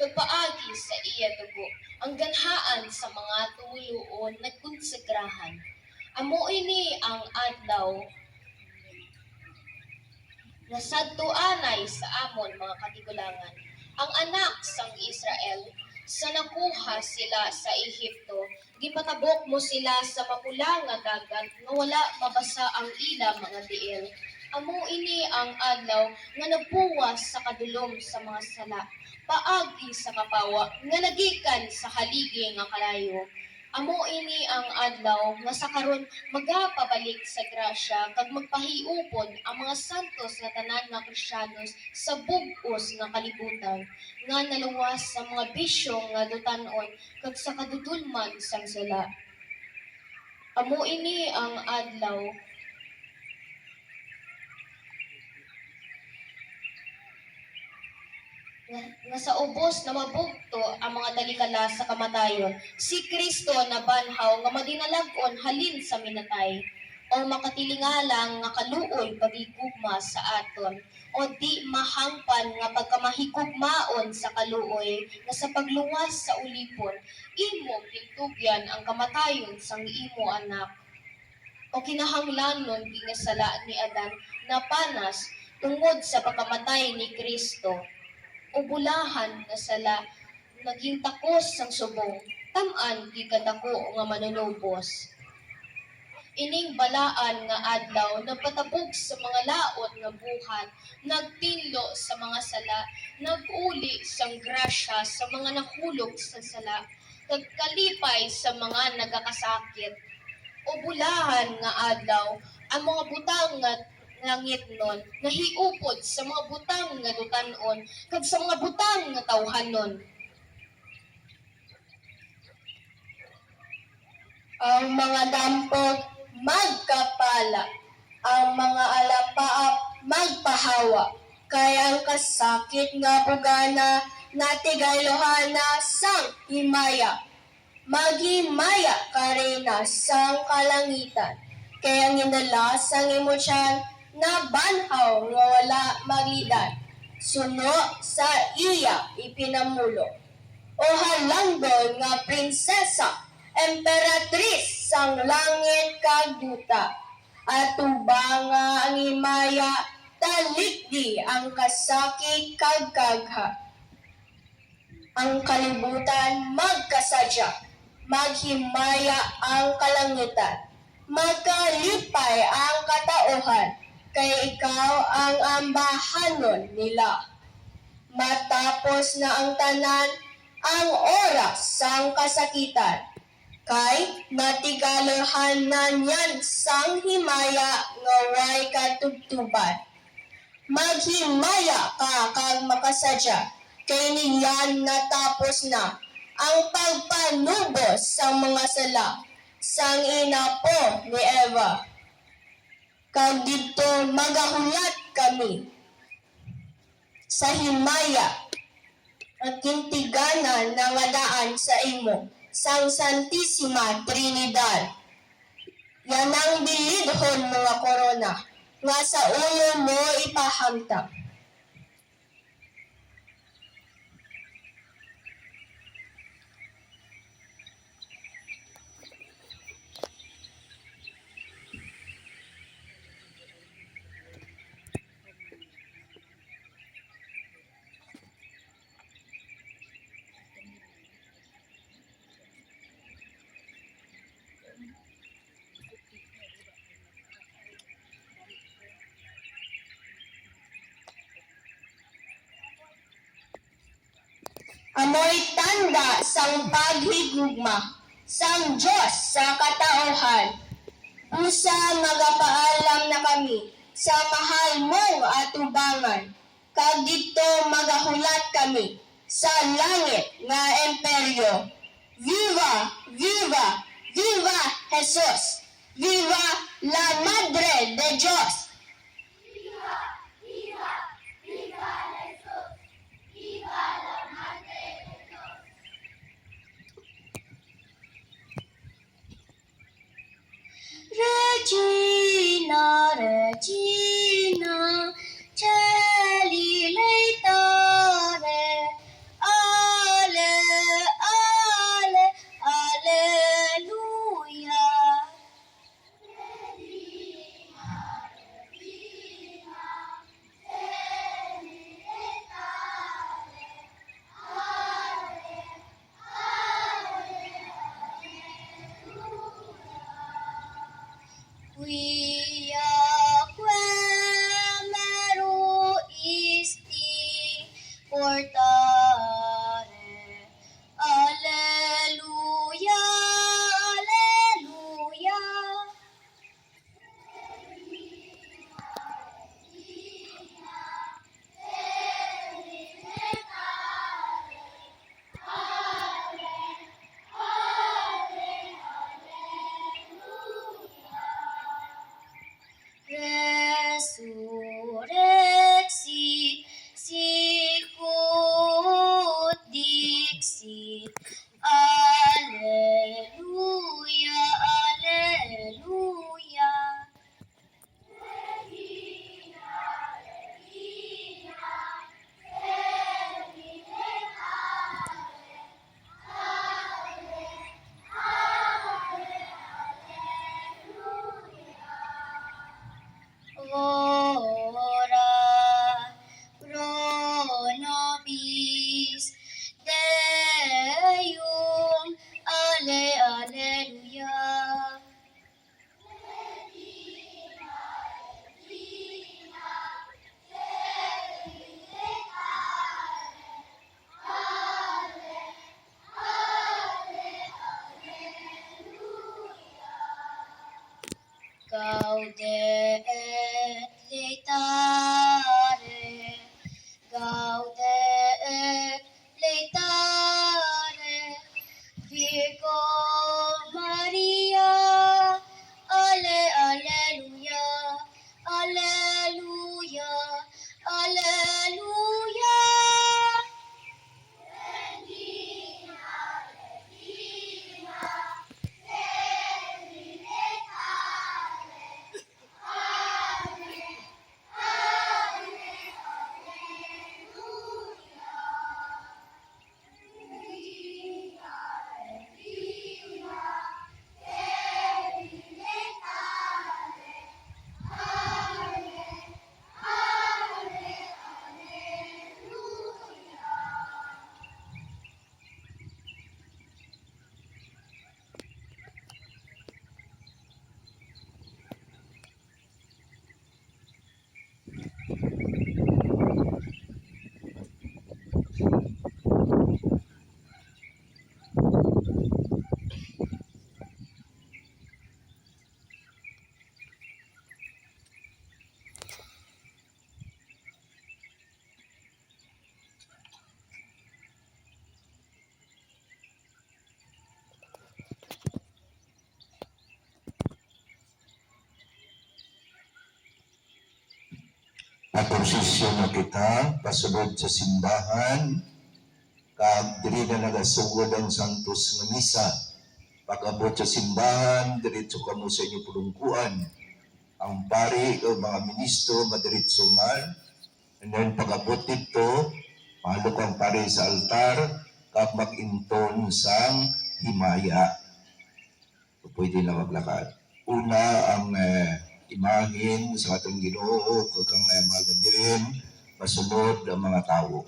pagpaagi sa iya dugo, ang ganhaan sa mga tumuloon nagkonsegrahan. Amo ini ang adlaw nasadtuanay sa amon mga katigulangan. Ang anak sang Israel, sa nakuha sila sa Ehipto, gipatabok mo sila sa mapula nga dagat nga wala mabasa ang ila mga tiil. Amo ini ang adlaw nga nagpuwas sa kadulom sa mga sala, paagi sa kapawa nga nagikan sa haligi nga kalayo. Amo ini ang adlaw nga sa karon magapabalik sa grasya kag magpahiupon ang mga santos nga tanan nga Kristiyanos sa bug-os nga kalibutan nga naluwas sa mga bisyo nga dutanon kag sa kadudulman sang sala. Amo ini ang adlaw nga, nga sa ubos na mabugto ang mga dalikala sa kamatayon, si Kristo na banhaw nga madinalagon halin sa minatay, o makatilingalang nga kaluoy pagigugma sa aton, o di mahangpan nga pagkamahigugmaon sa kaluoy, nga sa pagluwas sa ulipon, imo gintugyan ang kamatayon sang imo anak. O kinahanglanon ginasala ni Adan na panas tungod sa pagkamatay ni Kristo ubulahan na sala. Naging takos sang subong taman di kadako nga manunubos. Ining balaan nga adlaw nagpatabog sa mga laot nga buhat nagtinlo sa mga sala. Naguli sang grasya sa mga nahulog sa sala. Nagkalipay sa mga nagakasakit. Ubulahan nga adlaw ang mga butang nga langit nun nahiupod sa mga butang nga dutanon kag sa mga butang nga tawhanon ang mga dampot magkapala, ang mga alapaap magpahawa, kaya ang kasakit nga bugana natigaluhana sang himaya. Maghimaya karena sang kalangitan, kaya nginala sang emosyan na banhaw nga wala maglidan. Suno sa iya ipinamulo. O halanggol nga prinsesa, emperatris sang langit kag duta. At nga ang himaya, talikdi ang kasakit kag kagha. Ang kalibutan magkasadya, maghimaya ang kalangitan, magkalipay ang katauhan, kaya ikaw ang ambahanon nila. Matapos na ang tanan, ang oras sang kasakitan, kay natigalohan na niyan sang himaya nga way katubtuban. Maghimaya ka kag makasadya, kay niyan natapos na ang pagpanubos sa mga sala sang inapo ni Eva. Kag dito magahulat kami sa himaya at kintiganan na nga daan sa imo sang Santissima Trinidad. Yan ang bilidhon mga korona nga sa ulo mo ipahamtang. Amoy tanda sang paghigugma sang Diyos sa katauhan. Usa magapaalam na kami sa mahal mong atubangan. Kag dito magahulat kami sa langit nga imperyo. Viva! Viva! Viva Jesus! Viva la Madre de Dios! We Posisyon na kita, pasulod sa simbahan, kag diri na nagasugod ang santos nga misa. Pag-abot sa simbahan, diretso kamo sa inyong pulungkuan. Ang pari o mga ministro, madiretso man. And then pag-abot dito, palok ang pari sa altar, kag mag-inton sang himaya. So, pwede na maglakad. Una ang eh, imahin sa atong ginoo, kag ang mga gabirin, masunod ang mga tao.